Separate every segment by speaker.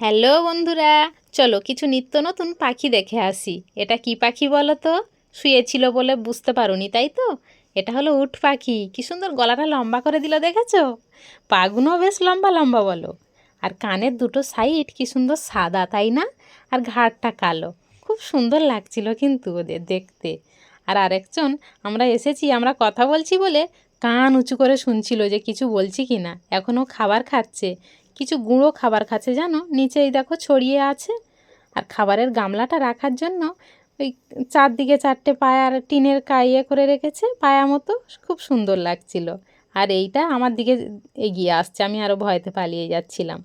Speaker 1: Hello বন্ধুরা, চলো কিছু নিত্য নতুন পাখি দেখে আসি। এটা কি পাখি বলো তো শুয়েছিল বলে বুঝতে পারোনি, তাই তো? এটা হলো উট পাখি। কি সুন্দর গলাটা লম্বা করে দিল, দেখেছ? পাগুনও বেশ লম্বা লম্বা বলো। আর কানের দুটো সাইড কি সুন্দর সাদা, তাই না? আর ঘাড়টা কালো। খুব সুন্দর লাগছিল কিন্তু ওদের দেখতে। আর আরেকজন, আমরা এসেছি, আমরা কথা বলছি বলে কান উঁচু করে শুনছিল যে কিছু বলছি কি না এখনও খাবার খাচ্ছে। কিছু গুঁড়ো খাবার খাচ্ছে, জানো? নিচেই দেখো ছড়িয়ে আছে। আর খাবারের গামলাটা রাখার জন্য ওই চারদিকে চারটে পায়ার টিনের কাইয়ে করে রেখেছে, পায়া মতো। খুব সুন্দর লাগছিল। আর এইটা আমার দিকে এগিয়ে আসছে, আমি আরও ভয়তে পালিয়ে যাচ্ছিলাম।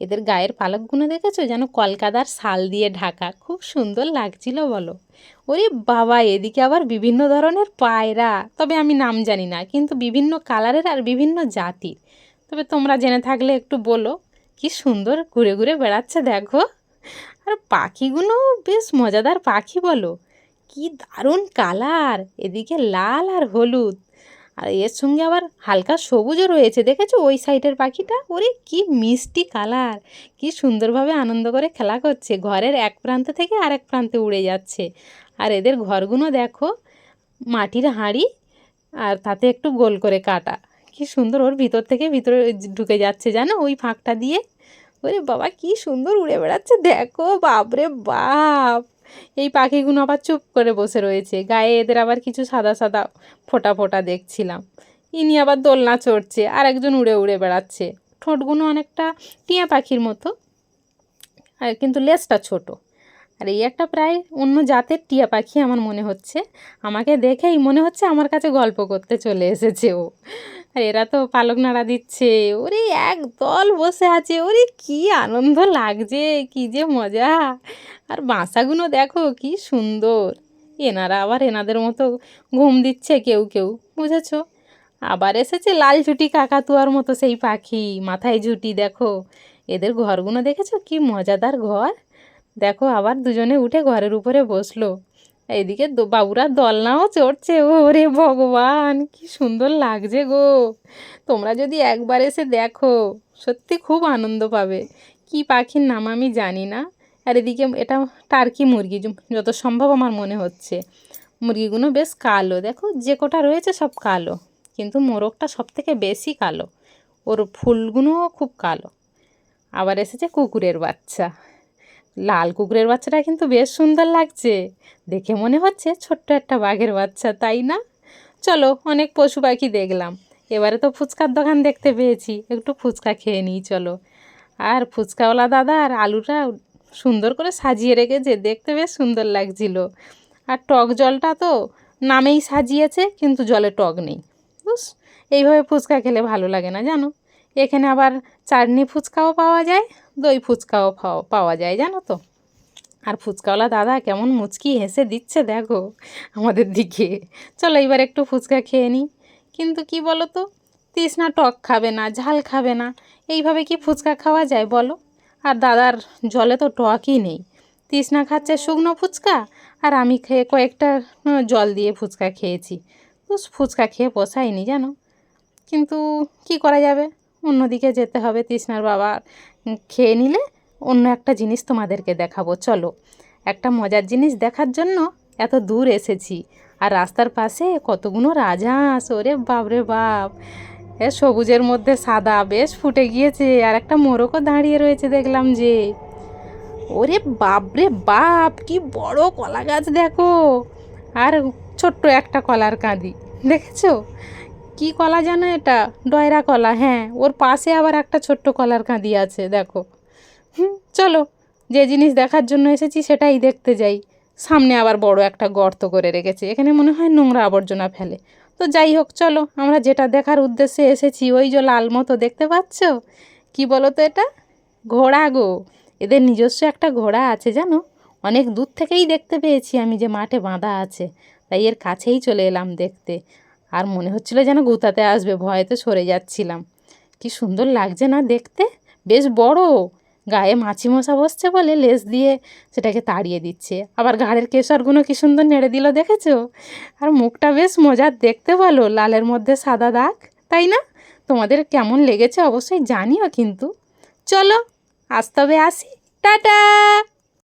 Speaker 1: এদের গায়ের পালকগুলো দেখেছ? যেন কলকাতার শাল দিয়ে ঢাকা। খুব সুন্দর লাগছিল, বলো। ওরে বাবা, এদিকে আবার বিভিন্ন ধরনের পায়রা। তবে আমি নাম জানি না, কিন্তু বিভিন্ন কালারের আর বিভিন্ন জাতির। তবে তোমরা জেনে থাকলে একটু বলো, কি সুন্দর ঘুরে ঘুরে বেড়াচ্ছে দেখো। আর পাখিগুলো বেশ মজাদার পাখি বলো, কি দারুণ কালার, এদিকে লাল আর হলুদ। আর এর সঙ্গে আবার হালকা সবুজও রয়েছে, দেখেছ? ওই সাইডের পাখিটা, ওরে কি মিষ্টি কালার, কি সুন্দরভাবে আনন্দ করে খেলা করছে। ঘরের এক প্রান্ত থেকে আরেক প্রান্তে উড়ে যাচ্ছে। আর এদের ঘরগুলো দেখো, মাটির হাঁড়ি আর তাতে একটু গোল করে কাটা। কি সুন্দর ওর ভিতর থেকে ভিতরে ঢুকে যাচ্ছে জানো? ওই ফাঁকটা দিয়ে। ওরে বাবা, কি সুন্দর উড়ে বেড়াচ্ছে। দেখো, বাপরে বাপ! এই পাখিগুলো আবার চুপ করে বসে রয়েছে। গায়ে এদের আবার কিছু সাদা সাদা ফোটা ফোটা দেখছিলাম। ইনি আবার দোলনা চড়ছে আর একজন উড়ে উড়ে বেড়াচ্ছে। ঠোঁটগুলো অনেকটা টিয়া পাখির মতো, আর কিন্তু লেজটা ছোট। আর এই একটা প্রায় অন্য জাতের টিয়া পাখি আমার মনে হচ্ছে। আমাকে দেখেই মনে হচ্ছে আমার কাছে গল্প করতে চলে এসেছে ও। আর এরা তো পালক নাড়া দিচ্ছে। ওরে এক দল বসে আছে। ওরে কি আনন্দ লাগছে, কি যে মজা। আর বাসাগুলো দেখো, কি সুন্দর। এনারা আবার এনাদের মতো ঘুম দিচ্ছে কেউ কেউ, বুঝেছ? আবার এসেছে লাল ঝুটি কাকাতুয়ার মতো সেই পাখি, মাথায় ঝুটি, দেখো। এদের ঘরগুলো দেখেছ? কি মজাদার ঘর। দেখো, আবার দুজনে উঠে ঘরের উপরে বসল। এইদিকে দ- বাবুরা দলনাও চড়ছে। ওরে ভগবান, কি সুন্দর লাগছে গো। তোমরা যদি একবার এসে দেখো, সত্যি খুব আনন্দ পাবে। কি পাখির নাম আমি জানি না। আর এদিকে এটা টার্কি মুরগি যত সম্ভব আমার মনে হচ্ছে। মুরগিগুলো বেশ কালো। দেখো, যে কটা রয়েছে সব কালো। কিন্তু মোরগটা সব থেকে বেশি কালো। ওর ফুলগুলোও খুব কালো। আবার এসেছে কুকুরের বাচ্চা। লাল কুকুরের বাচ্চাটা কিন্তু বেশ সুন্দর লাগছে। দেখে মনে হচ্ছে ছোট্ট একটা বাঘের বাচ্চা, তাই না? চলো, অনেক পশু পাখি দেখলাম। এবারে তো ফুচকার দোকান দেখতে পেয়েছি। একটু ফুচকা খেয়ে নিই, চলো। আর ফুচকাওয়ালা দাদা আর আলুটা সুন্দর করে সাজিয়ে রেখেছে। দেখতে বেশ সুন্দর লাগছিল। আর টক জলটা তো নামেই সাজিয়েছে, কিন্তু জলে টক নেই। বুঝ এইভাবে ফুচকা খেলে ভালো লাগে না, জানো? এখানে আবার চাটনি ফুচকাও পাওয়া যায়, দই ফুচকাও পাওয়া- যায়, জানো তো? আর ফুচকাওয়ালা দাদা কেমন মুচকি হেসে দিচ্ছে, দেখো আমাদের দিকে। চলো এবার একটু ফুচকা খেয়ে নিই কিন্তু কি বলো তো তৃষ্ণা টক খাবে না, ঝাল খাবে না। এইভাবে কি ফুচকা খাওয়া যায় বলো? আর দাদার জলে তো টকই নেই। তৃষ্ণা খাচ্ছে শুকনো ফুচকা, আর আমি খেয়ে কয়েকটা জল দিয়ে ফুচকা খেয়েছি। তো ফুচকা খেয়ে পোষায়নি জানো? কিন্তু কি করা যাবে? অন্যদিকে যেতে হবে তৃষ্ণার বাবা। খেয়ে নিলে অন্য একটা জিনিস তোমাদেরকে দেখাবো। চলো, একটা মজার জিনিস দেখার জন্য এত দূর এসেছি। আর রাস্তার পাশে কতগুলো রাজহাঁস ওরে বাপরে বাপ। এ সবুজের মধ্যে সাদা বেশ ফুটে গিয়েছে, আর একটা মোরকও দাঁড়িয়ে রয়েছে দেখলাম যে। ওরে বাপরে বাপ, কি বড় কলা গাছ দেখো। আর ছোট্ট একটা কলার কাঁদি, দেখেছ? কি কলা জানো এটা? ডয়রা কলা হ্যাঁ। ওর পাশে আবার একটা ছোট্ট কলার কাঁদি আছে, দেখো। চলো, যে জিনিস দেখার জন্য এসেছি সেটাই দেখতে যাই। সামনে আবার বড় একটা গর্ত করে রেখেছে, এখানে মনে হয় নোংরা আবর্জনা ফেলে। তো যাই হোক, চলো, আমরা যেটা দেখার উদ্দেশ্যে এসেছি, ওই যে লাল মতো, দেখতে পাচ্ছ? কি বলো তো এটা? ঘোড়া গো। এদের নিজস্ব একটা ঘোড়া আছে, জানো? অনেক দূর থেকেই দেখতে পেয়েছি আমি যে মাঠে বাঁধা আছে। তাই এর কাছেই চলে এলাম দেখতে। আর মনে হচ্ছিল যেন গুতাতে আসবে, ভয়েতে সরে যাচ্ছিলাম। কি সুন্দর লাগছে না দেখতে? বেশ বড়। গায়ে মাছি মশা বসছে বলে লেজ দিয়ে সেটাকে তাড়িয়ে দিচ্ছে। আবার ঘাড়ের কেশরগুলো কি সুন্দর নেড়ে দিল দেখেছ? আর মুখটা বেশ মজার, দেখতে ভালো। লালের মধ্যে সাদা দাগ, তাই না? তোমাদের কেমন লেগেছে অবশ্যই জানিও কিন্তু। চলো, আজ তবে আসি। টাটা!